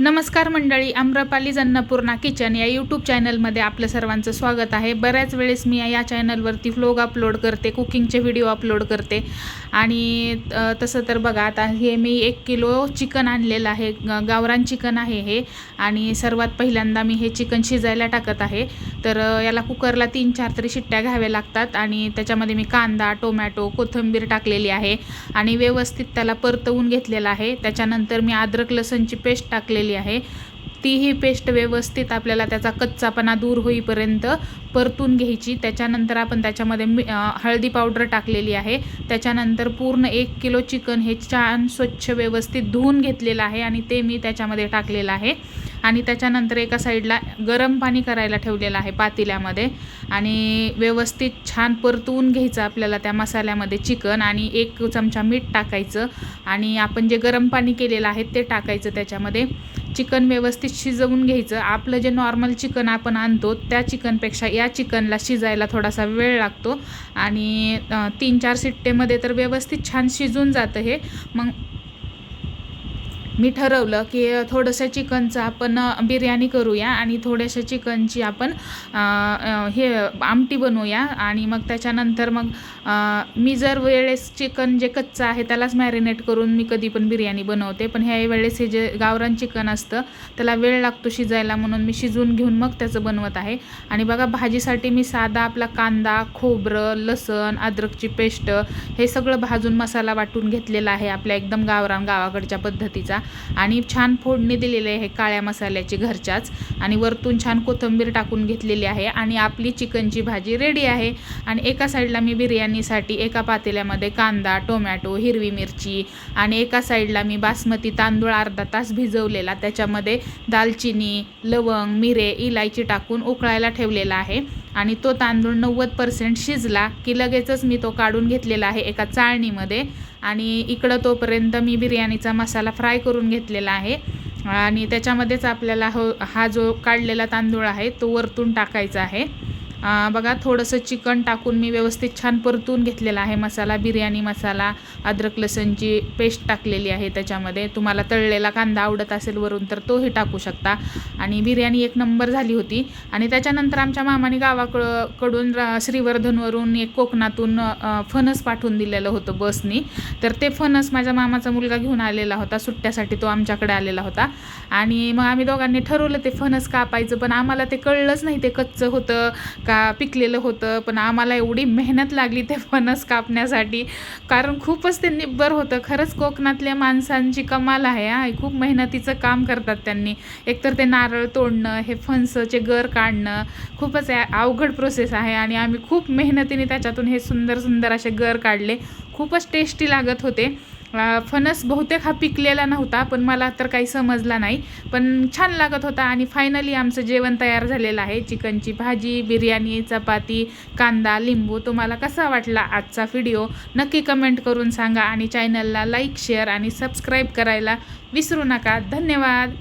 नमस्कार मंडळी आम्रपाली जन्नपूर्णा किचन या यूट्यूब चॅनलमध्ये आपलं सर्वांचं स्वागत आहे. बऱ्याच वेळेस मी या चॅनलवरती व्लॉग अपलोड करते कुकिंगचे व्हिडिओ अपलोड करते. आणि तसं तर बघा आता हे मी एक किलो चिकन आणलेलं आहे. गावरान चिकन आहे हे. आणि सर्वात पहिल्यांदा मी हे चिकन शिजायला टाकत आहे. तर याला कुकरला तीन चार तरी शिट्ट्या घ्याव्या लागतात. आणि त्याच्यामध्ये मी कांदा टोमॅटो कोथिंबीर टाकलेली आहे. आणि व्यवस्थित त्याला परतवून घेतलेला आहे. त्याच्यानंतर मी अद्रक लसणची पेस्ट टाकलेली आहे. तीही पेस्ट व्यवस्थित आपल्याला त्याचा कच्चापणा दूर होईपर्यंत परतून घ्यायची. त्याच्यानंतर आपण त्याच्यामध्ये मी हळदी पावडर टाकलेली आहे. त्याच्यानंतर पूर्ण एक किलो चिकन हे छान स्वच्छ व्यवस्थित धुवून घेतलेलं आहे आणि ते मी त्याच्यामध्ये टाकलेलं आहे. आणि त्याच्यानंतर एका साईडला गरम पाणी करायला ठेवलेलं आहे पातेल्यामध्ये. आणि व्यवस्थित छान परतवून घ्यायचं आपल्याला त्या मसाल्यामध्ये चिकन आणि एक चमचा मीठ टाकायचं. आणि आपण जे गरम पाणी केलेलं आहे ते टाकायचं त्याच्यामध्ये. चिकन व्यवस्थित शिजवून घ्यायचं. आपलं जे नॉर्मल चिकन आपण आणतो त्या चिकनपेक्षा या चिकनला शिजायला थोडासा वेळ लागतो. आणि तीन चार शिट्टेमध्ये तर व्यवस्थित छान शिजून जातं हे. मग मी ठरवलं की थोडंसं चिकनचं आपण बिर्याणी करूया आणि थोड्याशा चिकनची आपण हे आमटी बनवूया आणि मग त्याच्यानंतर मग मी जर वेळेस चिकन जे कच्चं आहे त्यालाच मॅरिनेट करून मी कधी पण बिर्याणी बनवते. पण ह्या वेळेस हे जे गावरान चिकन असतं त्याला वेळ लागतो शिजायला म्हणून मी शिजवून घेऊन मग त्याचं बनवत आहे. आणि बघा भाजीसाठी मी साधा आपला कांदा खोबरं लसण अद्रकची पेस्ट हे सगळं भाजून मसाला वाटून घेतलेला आहे आपल्या एकदम गावरान गावाकडच्या पद्धतीचा. आणि छान फोडणी दिलेली आहे काळ्या मसाल्याची घरच्याच. आणि वरतून छान कोथिंबीर टाकून घेतलेली आहे. आणि आपली चिकनची भाजी रेडी आहे. आणि एका साईडला मी बिर्याणीसाठी एका पातेल्यामध्ये कांदा टोमॅटो हिरवी मिरची आणि एका साईडला मी बासमती तांदूळ अर्धा तास भिजवलेला. त्याच्यामध्ये दालचिनी लवंग मिरे इलायची टाकून उकळायला ठेवलेला आहे. आणि तो तांदूळ नव्वद पर्सेंट शिजला की लगेचच मी तो काढून घेतलेला आहे एका चाळणीमध्ये. आणि इकडं तोपर्यंत मी बिर्याणीचा मसाला फ्राय करून घेतलेला आहे. आणि त्याच्यामध्येच आपल्याला हो हा जो काढलेला तांदूळ आहे तो वरतून टाकायचा आहे. बघा थोडंसं चिकन टाकून मी व्यवस्थित छान परतून घेतलेला आहे. मसाला बिर्याणी मसाला अद्रक लसणची पेस्ट टाकलेली आहे त्याच्यामध्ये. तुम्हाला तळलेला कांदा आवडत असेल वरून तर तोही टाकू शकता. आणि बिर्याणी एक नंबर झाली होती. आणि त्याच्यानंतर आमच्या मामाने गावाकडकडून श्रीवर्धनवरून एक कोकणातून फणस पाठवून दिलेलं होतं बसनी. तर ते फणस माझ्या मामाचा मुलगा घेऊन आलेला होता. सुट्ट्यासाठी तो आमच्याकडे आलेला होता. आणि मग आम्ही दोघांनी ठरवलं ते फणस कापायचं पण आम्हाला ते कळलंच नाही. ते कच्चं होतं का पिकलेलं होतं पण आम्हाला एवढी मेहनत लागली ते फणस कापण्यासाठी. कारण खूपच ते निब्बर होतं. खरंच कोकणातल्या माणसांची कमाल आहे हा. खूप मेहनतीचं काम करतात त्यांनी. एकतर ते नारळ तोडणं हे फणसाचे गर काढणं खूपच अवघड प्रोसेस आहे. आणि आम्ही खूप मेहनतीने त्याच्यातून हे सुंदर सुंदर असे गर काढले. खूपच टेस्टी लागत होते. फणस बहुतेक हा पिकलेला नव्हता पण मला तर काही समजला नाही. पण छान लागत होता आणि फायनली आमचं जेवण तयार झालेलं आहे. चिकनची भाजी बिर्याणी चपाती कांदा लिंबू. तुम्हाला कसा वाटला आजचा व्हिडिओ नक्की कमेंट करून सांगा आणि चॅनलला लाईक शेअर आणि सबस्क्राईब करायला विसरू नका. धन्यवाद!